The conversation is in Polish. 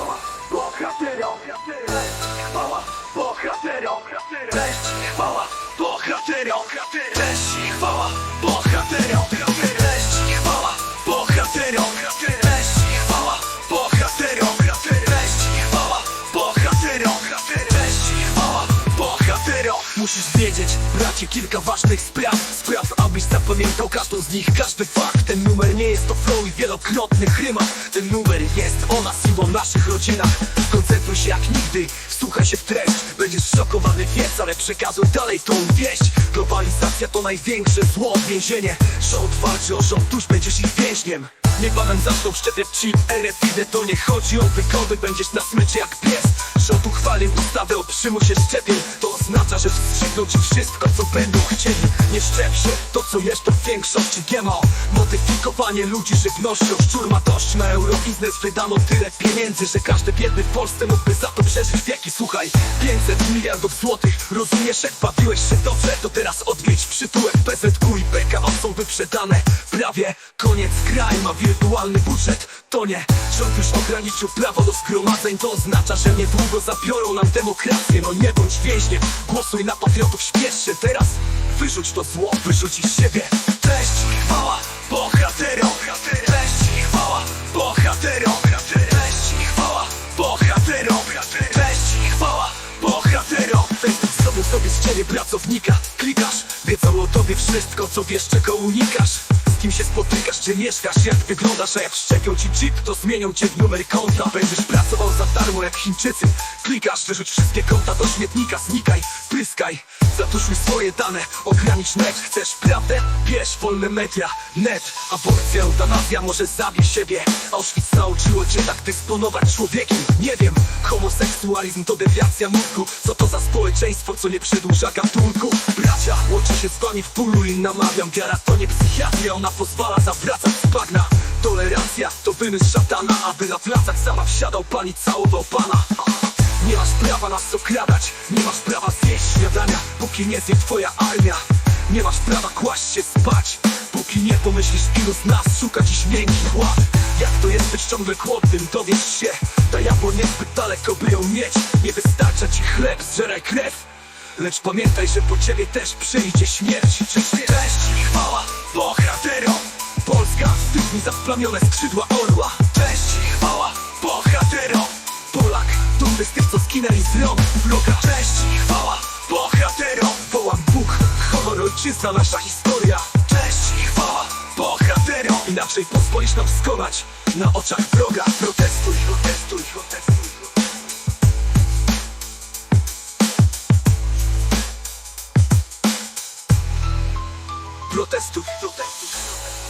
chwała Musisz wiedzieć, bracie, kilka ważnych spraw. Spraw, abyś zapamiętał każdą z nich, każdy fakt. Ten numer nie jest to flow i wielokrotnych rymach Ten numer jest o nas i o naszych rodzinach. Koncentruj się jak nigdy, wsłuchaj się w treść. Będziesz szokowany, wiedz, ale przekazuj dalej tą wieść. Globalizacja to największe zło, więzienie. Rząd walczy o rząd, tuż będziesz ich więźniem. Niech panem zaczną szczepiać ci RFID To nie chodzi o wygody, będziesz na smyczy jak pies. Rząd uchwalił ustawę o przymusie szczepień. To oznacza, że wstrzykną ci wszystko, co będą chcieli Nie szczep się, to co jest to w większości GMO Modyfikowanie ludzi żywnością Szczur ma dość. Na eurobiznes Wydano tyle pieniędzy, że każdy biedny w Polsce mógłby za to przeżyć wieki. Słuchaj, 500 miliardów złotych Rozumiesz, jak bawiłeś się dobrze? To teraz odwiedź przytułek PZQ i PKO są wyprzedane Prawie koniec kraj ma wirtualny budżet. To nie, rząd już ograniczył prawo do zgromadzeń. To oznacza, że niedługo zabiorą nam demokrację. No nie bądź więźniem, głosuj na patriotów Śpiesz się teraz, wyrzuć to zło, wyrzuć z siebie. Cześć chwała bohaterom. Cześć chwała bohaterom. Cześć chwała bohaterom. Cześć chwała bohaterom. Facebook zrobił sobie z ciebie pracownika. Klikasz, wiedzą o tobie wszystko, co wiesz, czego unikasz kim się spotykasz, czy mieszkasz, jak wyglądasz A jak szczepią ci chip, to zmienią cię w numer konta. Będziesz pracował za darmo jak Chińczycy. Klikasz, wyrzuć wszystkie konta do śmietnika Znikaj, pyskaj, zatuszuj swoje dane Ogranicz net, chcesz prawdę? Bierz wolne media, net. Aborcja, eutanazja, może zabij siebie. Auschwitz nauczyło cię tak dysponować człowiekiem. Nie wiem, homoseksualizm to dewiacja mózgu. Co to za społeczeństwo, co nie przedłuża gatunku? Bracia, łączę się z wami w pulu i namawiam. Wiara to nie psychiatria, ona pozwala zawracać z bagna. Tolerancja to wymysł szatana Aby na placach sama wsiadał pan i całował pana Nie masz prawa nas okradać Nie masz prawa zjeść śniadania Póki nie zje twoja armia. Nie masz prawa kłaść się spać Póki nie pomyślisz ilu z nas szuka dziś miękkich łap. Jak to jest być ciągle głodnym dowiesz się. Ta jabło niezbyt daleko by ją mieć. Nie wystarcza ci chleb, zżeraj krew. Lecz pamiętaj, że po ciebie też przyjdzie śmierć. Cześć i chwała bohaterom. Polska, stygni za splamione skrzydła orła. Cześć dumny z tych co skinęli z rąk. Wroga Cześć chwała bohaterom. Wołam Bóg, honor, ojczyzna, nasza historia. Cześć chwała bohaterom. Inaczej pozwolisz nam skonać na oczach wroga. Protestuj, protestuj, protestuj Protestuj, protestuj, protestuj